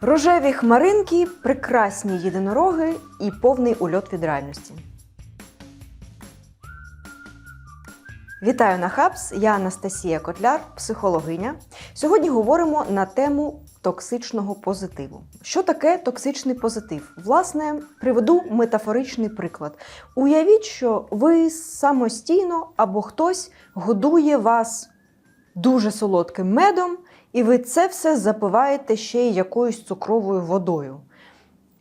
Рожеві хмаринки, прекрасні єдинороги і повний ульот від реальності. Вітаю на Хабс. Я Анастасія Котляр, психологиня. Сьогодні говоримо на тему токсичного позитиву. Що таке токсичний позитив? Власне, приведу метафоричний приклад. Уявіть, що ви самостійно або хтось годує вас дуже солодким медом, і ви це все запиваєте ще й якоюсь цукровою водою.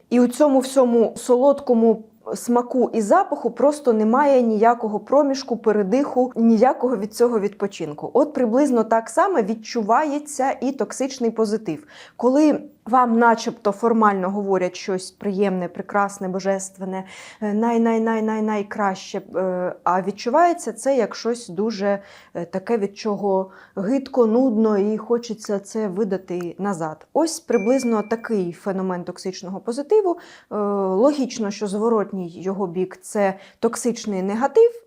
І у цьому всьому солодкому смаку і запаху просто немає ніякого проміжку, передиху, ніякого від цього відпочинку. От приблизно так само відчувається і токсичний позитив. Коли вам, начебто, формально говорять щось приємне, прекрасне, божественне, най-най-най-най-найкраще, е, а відчувається це як щось дуже е, таке, від чого гидко, нудно і хочеться це видати назад. Ось приблизно такий феномен токсичного позитиву. Е, Логічно, що зворотній його бік це токсичний негатив.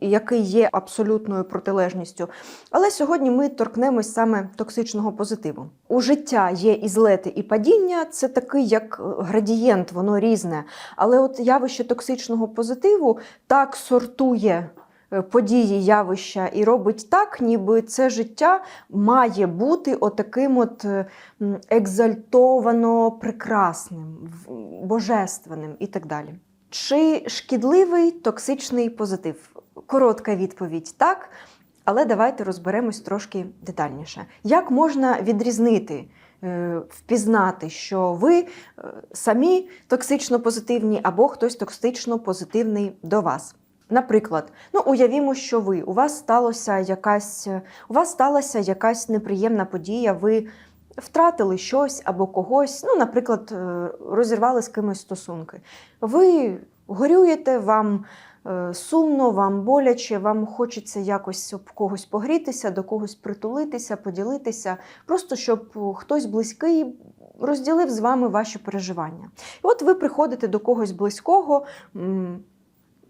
Який є абсолютною протилежністю. Але сьогодні ми торкнемось саме токсичного позитиву. У життя є і злети, і падіння. Це такий як е, градієнт, воно різне. Але от явище токсичного позитиву так сортує е, події, явища і робить так, ніби це життя має бути отаким от е, екзальтовано прекрасним, божественним і так далі. Чи шкідливий токсичний позитив? Коротка відповідь так. Але давайте розберемось трошки детальніше. Як можна відрізнити, е, впізнати, що ви е, самі токсично позитивні або хтось токсично позитивний до вас? Наприклад, ну уявімо, що ви у вас сталося якась, у вас сталася якась неприємна подія, ви втратили щось або когось, ну, наприклад, е, розірвали з кимось стосунки. Ви горюєте, вам е, сумно, вам боляче, вам хочеться якось об когось погрітися, до когось притулитися, поділитися, просто щоб хтось близький розділив з вами ваші переживання. І от ви приходите до когось близького.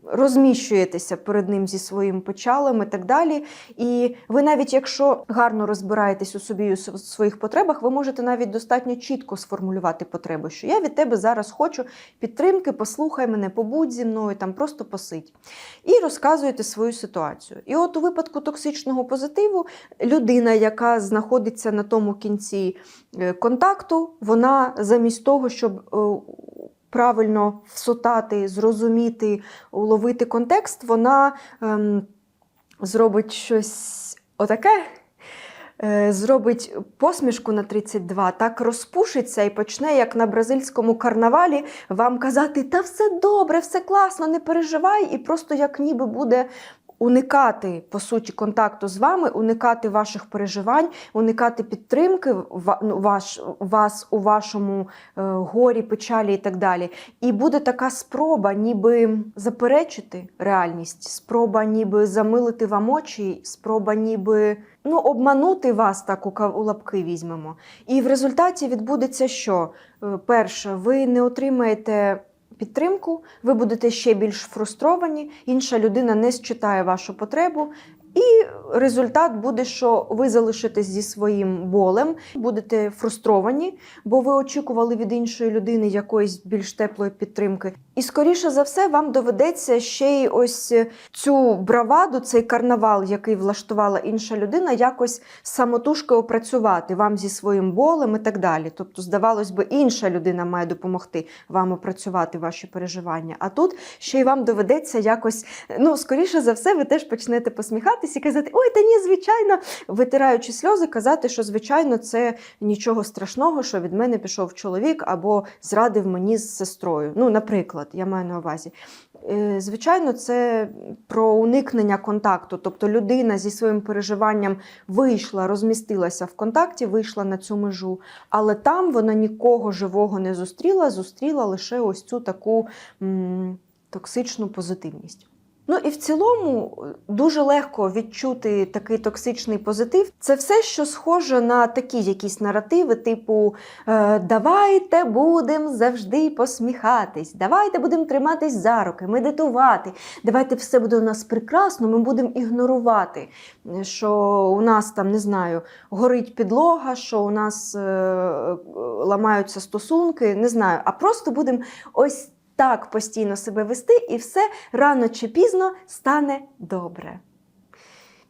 Розміщуєтеся перед ним зі своїм почалом і так далі. І ви навіть якщо гарно розбираєтесь у собі у своїх потребах, ви можете навіть достатньо чітко сформулювати потреби, що я від тебе зараз хочу підтримки, послухай мене, побудь зі мною, там просто посидь. І розказуєте свою ситуацію. І от у випадку токсичного позитиву людина, яка знаходиться на тому кінці е, контакту, вона замість того, щоб е, правильно всотати, зрозуміти, уловити контекст, вона ем, зробить щось отаке. е, Зробить посмішку на 32, так розпушиться і почне, як на бразильському карнавалі, вам казати: та все добре, все класно, не переживай, і просто як ніби буде уникати по суті контакту з вами, уникати ваших переживань, уникати підтримки ну, ваш, вас у вашому е, горі, печалі і так далі. І буде така спроба, ніби заперечити реальність, спроба, ніби замилити вам очі, спроба, ніби ну, обманути вас, так у, лапки візьмемо. І в результаті відбудеться що? Е, Перше, ви не отримаєте. Підтримку, ви будете ще більш фрустровані, інша людина не считає вашу потребу, і результат буде, що ви залишитесь зі своїм болем, будете фрустровані, бо ви очікували від іншої людини якоїсь більш теплої підтримки. І скоріше за все, вам доведеться ще й ось цю браваду, цей карнавал, який влаштувала інша людина, якось самотужки опрацювати вам зі своїм болем і так далі. Тобто, здавалось би, інша людина має допомогти вам опрацювати ваші переживання. А тут ще й вам доведеться якось, ну, скоріше за все, ви теж почнете посміхатись і казати: Ой, та ні, звичайно, витираючи сльози, казати, що звичайно це нічого страшного, що від мене пішов чоловік або зрадив мені з сестрою. Ну, наприклад, я маю на увазі. Е, Звичайно, це про уникнення контакту. Тобто людина зі своїм переживанням вийшла, розмістилася в контакті, вийшла на цю межу, але там вона нікого живого не зустріла, зустріла лише ось цю таку м, токсичну позитивність. Ну і в цілому е, дуже легко відчути такий токсичний позитив. Це все, що схоже на такі якісь наративи, типу е, Давайте будемо завжди посміхатись, давайте будемо триматись за руки, медитувати, давайте все буде у нас прекрасно, ми будемо ігнорувати, е, що у нас там не знаю, горить підлога, що у нас е, ламаються стосунки, не знаю, а просто будемо ось так постійно себе вести, і все рано чи пізно стане добре.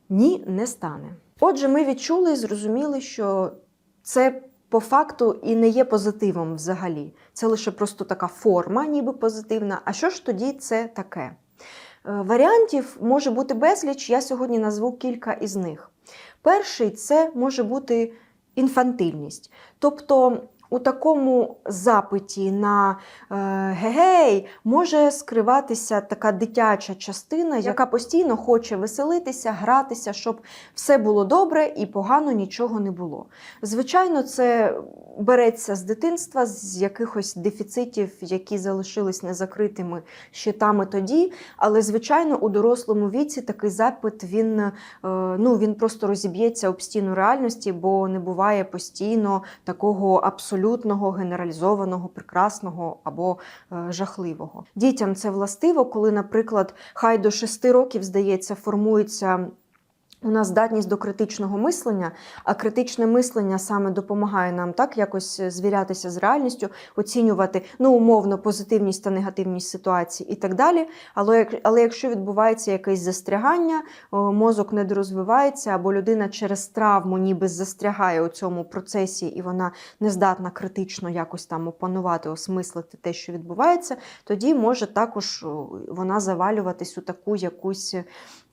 Ні, не стане. Отже, ми відчули і зрозуміли, що це по факту і не є позитивом взагалі. Це лише просто така форма, ніби позитивна. А що ж тоді це таке? Е, Варіантів може бути безліч, я сьогодні назву кілька із них. Перший це може бути інфантильність. Тобто у такому запиті на е, гегей може скриватися така дитяча частина, яка постійно хоче веселитися, гратися, щоб все було добре і погано нічого не було. Звичайно, це береться з дитинства, з якихось дефіцитів, які залишились незакритими щитами тоді. Але, звичайно, у дорослому віці такий запит він, е, ну, він просто розіб'ється об стіну реальності, бо не буває постійно такого абсолютного, генералізованого, прекрасного або е, жахливого. Дітям це властиво, коли, наприклад, хай до 6 років, здається, формується. У нас здатність до критичного мислення, а критичне мислення саме допомагає нам так якось звірятися з реальністю, оцінювати ну, умовно позитивність та негативність ситуації і так далі. Але, але якщо відбувається якесь застрягання, мозок не дорозвивається, або людина через травму ніби застрягає у цьому процесі, і вона не здатна критично якось там опанувати, осмислити те, що відбувається, тоді може також вона завалюватись у таку якусь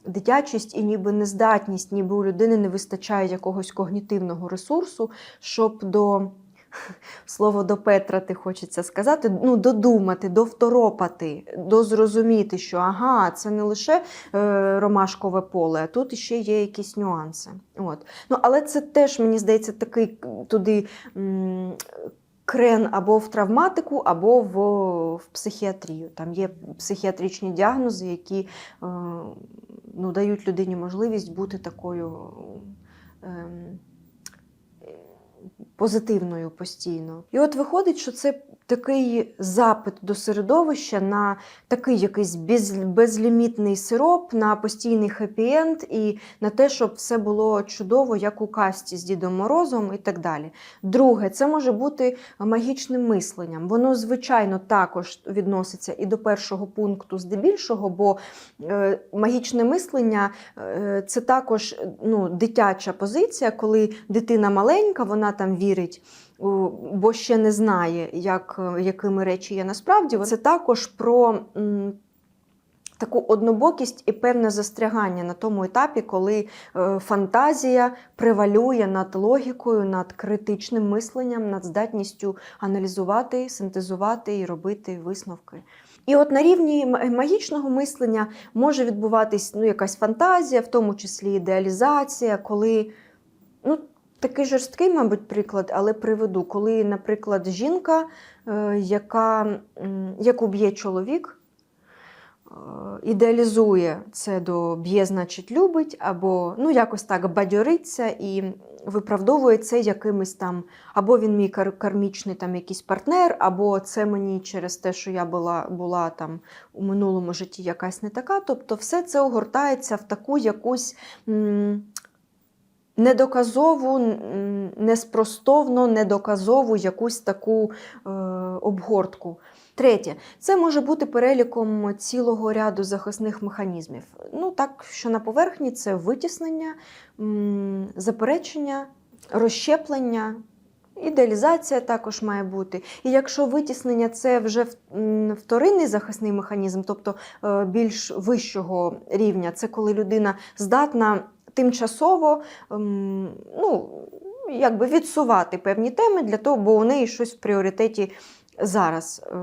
дитячість і ніби нездатність, ніби у людини не вистачає якогось когнітивного ресурсу, щоб до слово до Петрати хочеться сказати, ну, додумати, довторопати, дозрозуміти, що ага, це не лише е, ромашкове поле, а тут ще є якісь нюанси. От. Ну, але це теж, мені здається, такий туди. м, Крен або в травматику, або в, в психіатрію. Там є психіатричні діагнози, які е, ну, дають людині можливість бути такою ем, позитивною постійно. І от виходить, що це такий запит до середовища на такий якийсь без, безлімітний сироп, на постійний хеппі-енд і на те, щоб все було чудово, як у касті з Дідом Морозом і так далі. Друге, це може бути магічним мисленням. Воно, звичайно, також відноситься і до першого пункту здебільшого, бо е, магічне мислення е, це також ну, дитяча позиція, коли дитина маленька, вона там вірить. Бо ще не знає, як, якими речі є насправді. Це також про таку однобокість і певне застрягання на тому етапі, коли е, фантазія превалює над логікою, над критичним мисленням, над здатністю аналізувати, синтезувати і робити висновки. І от на рівні магічного мислення може відбуватись ну, якась фантазія, в тому числі ідеалізація, коли ну, такий жорсткий, мабуть, приклад, але приведу, коли, наприклад, жінка, е, яка, яку б'є чоловік, е, ідеалізує це до б'є, значить, любить, або ну, якось так бадьориться і виправдовує це якимось там, або він мій кармічний там якийсь партнер, або це мені через те, що я була, була там у минулому житті якась не така. Тобто все це огортається в таку якусь. Недоказову, неспростовно недоказову якусь таку е, обгортку. Третє, це може бути переліком цілого ряду захисних механізмів. Ну, так, що на поверхні це витіснення, заперечення, розщеплення. Ідеалізація також має бути. І якщо витіснення це вже вторинний захисний механізм, тобто е, більш вищого рівня, це коли людина здатна тимчасово ем, ну, якби відсувати певні теми для того, бо у неї щось в пріоритеті зараз. Е,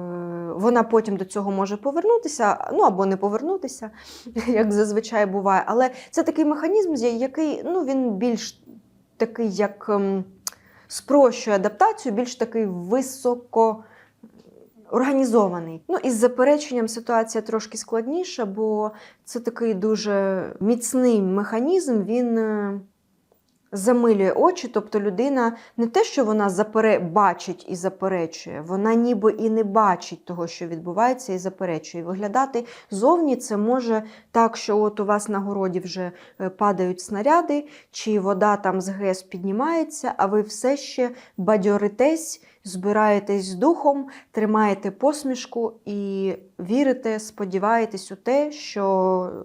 Вона потім до цього може повернутися, ну або не повернутися, як зазвичай буває. Але це такий механізм, який ну, він більш такий, як ем, спрощує адаптацію, більш такий високо. Організований. Ну із запереченням ситуація трошки складніша, бо це такий дуже міцний механізм. Він е, замилює очі, тобто людина не те, що вона запере... бачить і заперечує, вона ніби і не бачить того, що відбувається, і заперечує. Виглядати зовні це може так, що от у вас на городі вже е, падають снаряди, чи вода там з ГЕС піднімається, а ви все ще бадьоритесь, збираєтесь з духом, тримаєте посмішку і вірите, сподіваєтесь у те, що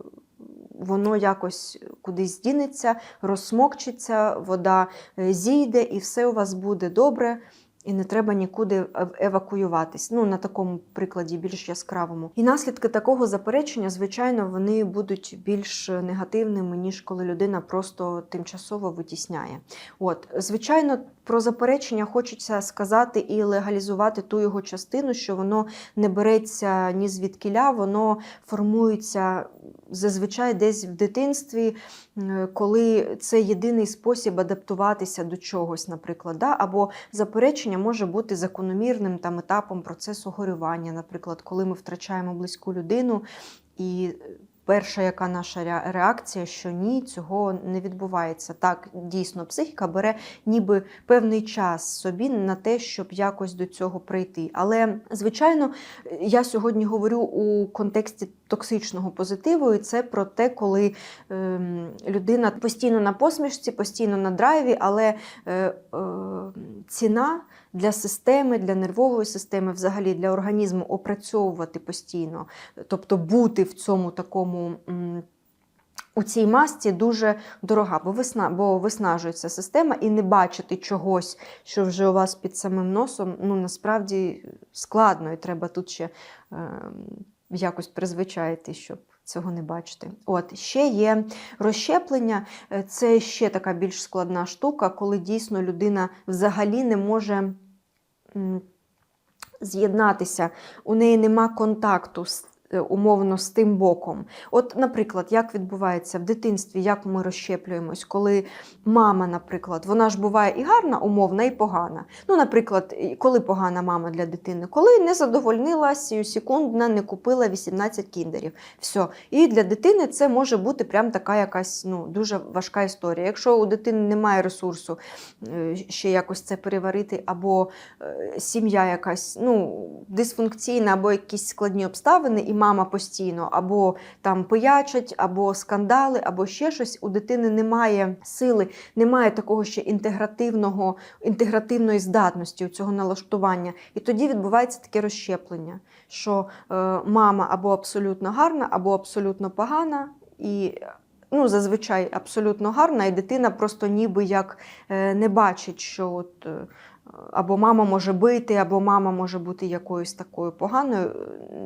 воно якось кудись дінеться, розсмокчиться, вода е, зійде, і все у вас буде добре. І не треба нікуди ев- евакуюватись. Ну, на такому прикладі більш яскравому. І наслідки такого заперечення, звичайно, вони будуть більш негативними, ніж коли людина просто тимчасово витісняє. От, звичайно, про заперечення хочеться сказати і легалізувати ту його частину, що воно не береться ні звідкіля, воно формується зазвичай десь в дитинстві, е, коли це єдиний спосіб адаптуватися до чогось, наприклад. Да? Або заперечення може бути закономірним там, етапом процесу горювання, наприклад, коли ми втрачаємо близьку людину. І перша, яка наша реакція, що ні, цього не відбувається. Так, дійсно, психіка бере ніби певний час собі на те, щоб якось до цього прийти. Але, звичайно, я сьогодні говорю у контексті токсичного позитиву, і це про те, коли ем, людина постійно на посмішці, постійно на драйві, але е, е, ціна для системи, для нервової системи, взагалі для організму опрацьовувати постійно, тобто бути в цьому такому. у цій масці дуже дорога, бо, висна, бо виснажується система, і не бачити чогось, що вже у вас під самим носом, ну насправді складно, і треба тут ще е, якось призвичаїти, щоб цього не бачити. От ще є розщеплення, Е, це ще така більш складна штука, коли дійсно людина взагалі не може з'єднатися, у неї нема контакту з. Е, Умовно з тим боком. От, наприклад, як відбувається в дитинстві, як ми розщеплюємось, коли мама, наприклад, вона ж буває і гарна, умовна, і погана. Ну, наприклад, коли погана мама для дитини, коли не задовольнила секундна, не купила 18 кіндерів. Все. І для дитини це може бути прям така якась ну, дуже важка історія. Якщо у дитини немає ресурсу е, ще якось це переварити, або е, сім'я якась ну, дисфункційна, або якісь складні обставини, і мама постійно або там пиячать, або скандали, або ще щось. У дитини немає сили, немає такого ще інтегративного, інтегративної здатності у цього налаштування. І тоді відбувається таке розщеплення, що е, мама або абсолютно гарна, або абсолютно погана. І ну, зазвичай абсолютно гарна, і дитина просто ніби як е, не бачить, що от. Або мама може бити, або мама може бути якоюсь такою поганою.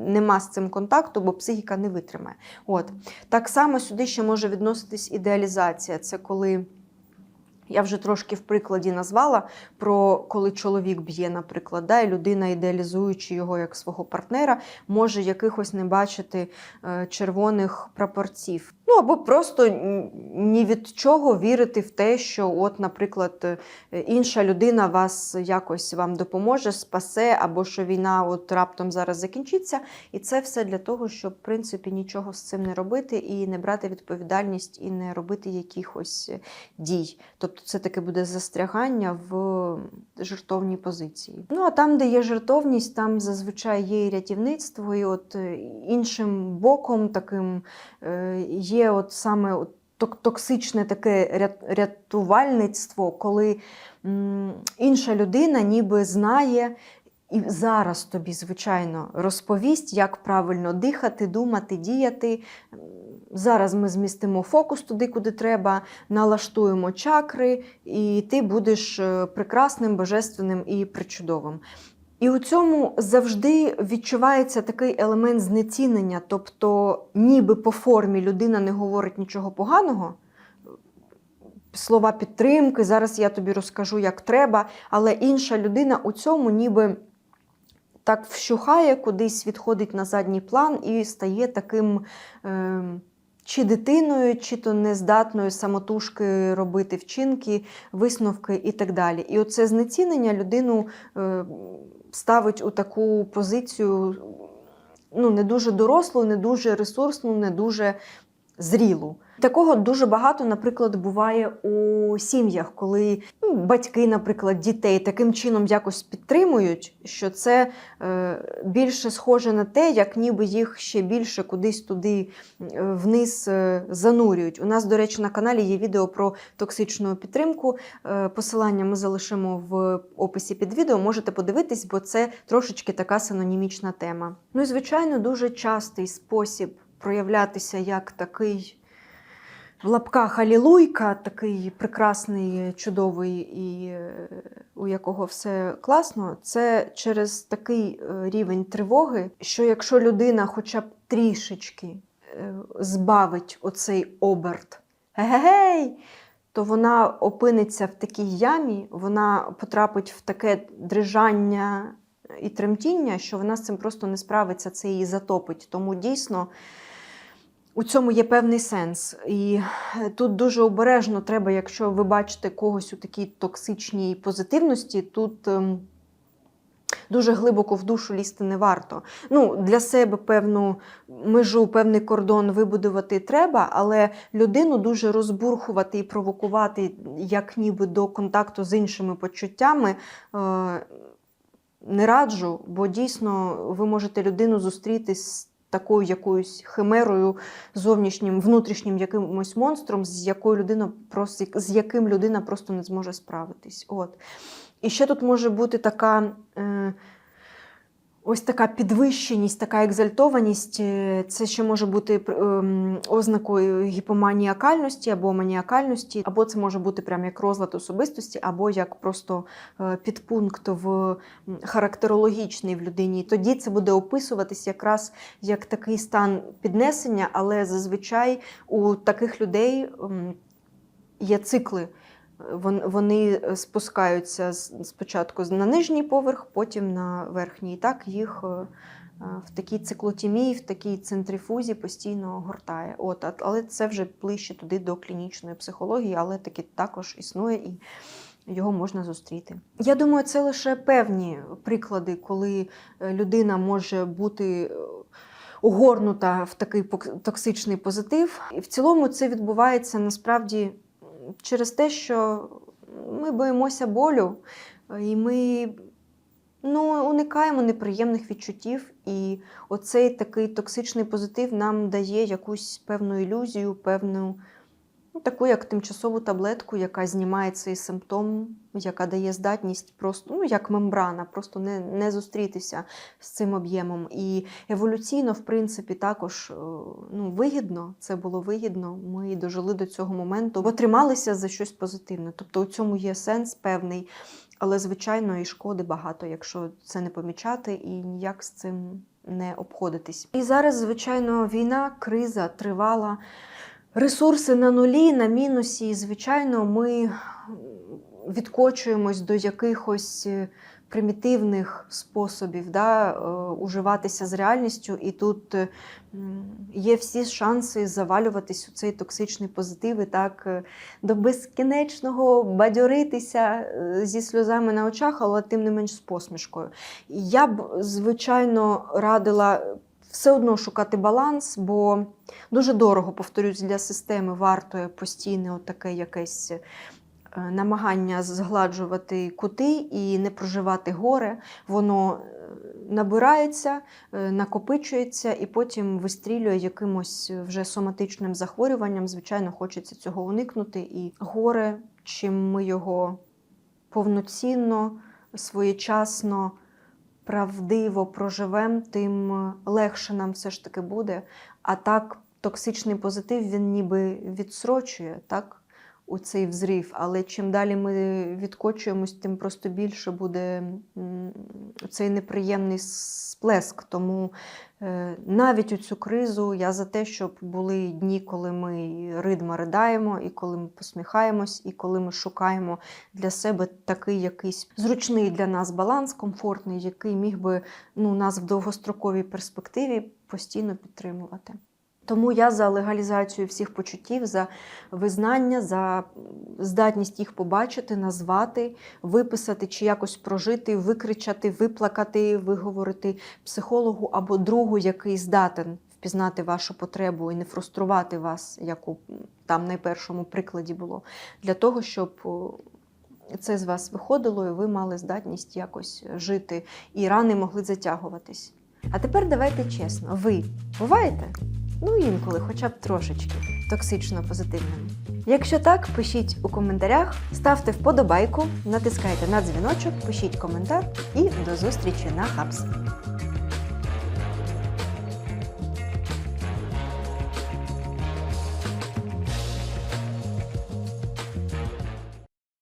Нема з цим контакту, бо психіка не витримає. От. Так само сюди ще може відноситись ідеалізація. Це коли я вже трошки в прикладі назвала про коли чоловік б'є, наприклад, да, і людина, ідеалізуючи його як свого партнера, може якихось не бачити е, червоних прапорців. Ну або просто ні від чого вірити в те, що, от, наприклад, е, інша людина вас якось вам допоможе, спасе, або що війна от раптом зараз закінчиться. І це все для того, щоб в принципі нічого з цим не робити і не брати відповідальність, і не робити якихось е, дій. Тобто це таке буде застрягання в жертовній позиції. Ну а там, де є жертовність, там зазвичай є і рятівництво, і от е, іншим боком таким е, є от саме токсичне таке рятувальництво, коли інша людина ніби знає. І зараз тобі, звичайно, розповість, як правильно дихати, думати, діяти. Зараз ми змістимо фокус туди, куди треба, налаштуємо чакри, і ти будеш е, прекрасним, божественним і причудовим. І у цьому завжди відчувається такий елемент знецінення, тобто, ніби по формі людина не говорить нічого поганого. Слова підтримки, зараз я тобі розкажу, як треба, але інша людина у цьому ніби так вщухає, кудись відходить на задній план і стає таким е, чи дитиною, чи то нездатною самотужки робити вчинки, висновки і так далі. І оце знецінення людину е, ставить у таку позицію ну, не дуже дорослу, не дуже ресурсну, не дуже зрілу. Такого дуже багато, наприклад, буває у сім'ях, коли ну, батьки, наприклад, дітей таким чином якось підтримують, що це е, більше схоже на те, як ніби їх ще більше кудись туди е, вниз е, занурюють. У нас, до речі, на каналі є відео про токсичну підтримку. Е, посилання ми залишимо в описі під відео. Можете подивитись, бо це трошечки така синонімічна тема. Ну і звичайно, дуже частий спосіб проявлятися як такий в лапках алілуйка, такий прекрасний, чудовий, і е, у якого все класно, це через такий е, рівень тривоги, що якщо людина хоча б трішечки е, збавить оцей оберт, гей, то вона опиниться в такій ямі, вона потрапить в таке дрижання і тремтіння, що вона з цим просто не справиться, це її затопить. Тому дійсно. У цьому є певний сенс. І е, тут дуже обережно треба, якщо ви бачите когось у такій токсичній позитивності, тут ем, дуже глибоко в душу лізти не варто. Ну, Для себе певну межу, певний кордон вибудувати треба, але людину дуже розбурхувати і провокувати, як ніби до контакту з іншими почуттями. Е, не раджу, бо дійсно ви можете людину зустріти з такою якоюсь химерою, зовнішнім, внутрішнім якимось монстром, з якою людина просто з яким людина просто не зможе справитись. От. І ще тут може бути така. Е, Ось така підвищеність, така екзальтованість, е, це ще може бути ем, ознакою гіпоманіакальності або маніакальності, або це може бути прямо як розлад особистості, або як просто е, підпункт в характерологічний в людині. Тоді це буде описуватись якраз як такий стан піднесення, але зазвичай у таких людей є цикли. Вони спускаються спочатку на нижній поверх, потім на верхній. І так їх е, в такій циклотімії, в такій центрифузі постійно гортає. От, Але це вже ближче туди до клінічної психології, але таки також існує і його можна зустріти. Я думаю, це лише певні приклади, коли е, людина може бути. Угорнута в такий токсичний позитив. І в цілому це відбувається насправді через те, що ми боїмося болю, і ми ну, уникаємо неприємних відчуттів. І оцей такий токсичний позитив нам дає якусь певну ілюзію, певну ну, таку як тимчасову таблетку, яка знімає цей симптом, яка дає здатність просто, ну, як мембрана, просто не не зустрітися з цим об'ємом. І еволюційно, в принципі, також ну, вигідно, це було вигідно. Ми дожили до цього моменту, бо трималися за щось позитивне. Тобто у цьому є сенс певний. Але, звичайно, і шкоди багато, якщо це не помічати і ніяк з цим не обходитись. І зараз, звичайно, війна, криза тривала. Ресурси на нулі, на мінусі, і, звичайно, ми відкочуємось до якихось е, примітивних способів да, е, уживатися з реальністю, і тут е, є всі шанси завалюватись у цей токсичний позитив і так до безкінечного бадьоритися зі сльозами на очах, але тим не менш з посмішкою. Я б, звичайно, радила все одно шукати баланс, бо дуже дорого, повторюсь, для системи вартує постійне таке якесь е, намагання згладжувати кути і не проживати горе. Воно е, набирається, е, накопичується і потім вистрілює якимось вже соматичним захворюванням. Звичайно, хочеться цього уникнути. І горе, чим ми його повноцінно, своєчасно правдиво проживемо, тим легше нам все ж таки буде. А так, токсичний позитив він ніби відсрочує так, у цей взрив. Але чим далі ми відкочуємось, тим просто більше буде цей неприємний сплеск. Тому е, навіть у цю кризу я за те, щоб були дні, коли ми ридма ридаємо, і коли ми посміхаємось, і коли ми шукаємо для себе такий якийсь зручний для нас баланс, комфортний, який міг би ну, нас в довгостроковій перспективі постійно підтримувати. Тому я за легалізацію всіх почуттів, за визнання, за здатність їх побачити, назвати, виписати чи якось прожити, викричати, виплакати, виговорити психологу або другу, який здатен впізнати вашу потребу і не фруструвати вас, як у там найпершому прикладі було, для того, щоб це з вас виходило, і ви мали здатність якось жити, і рани могли затягуватись. А тепер давайте чесно, ви буваєте? Ну, інколи, хоча б трошечки токсично позитивними. Якщо так, пишіть у коментарях, ставте вподобайку, натискайте на дзвіночок, пишіть коментар і до зустрічі на Хабс.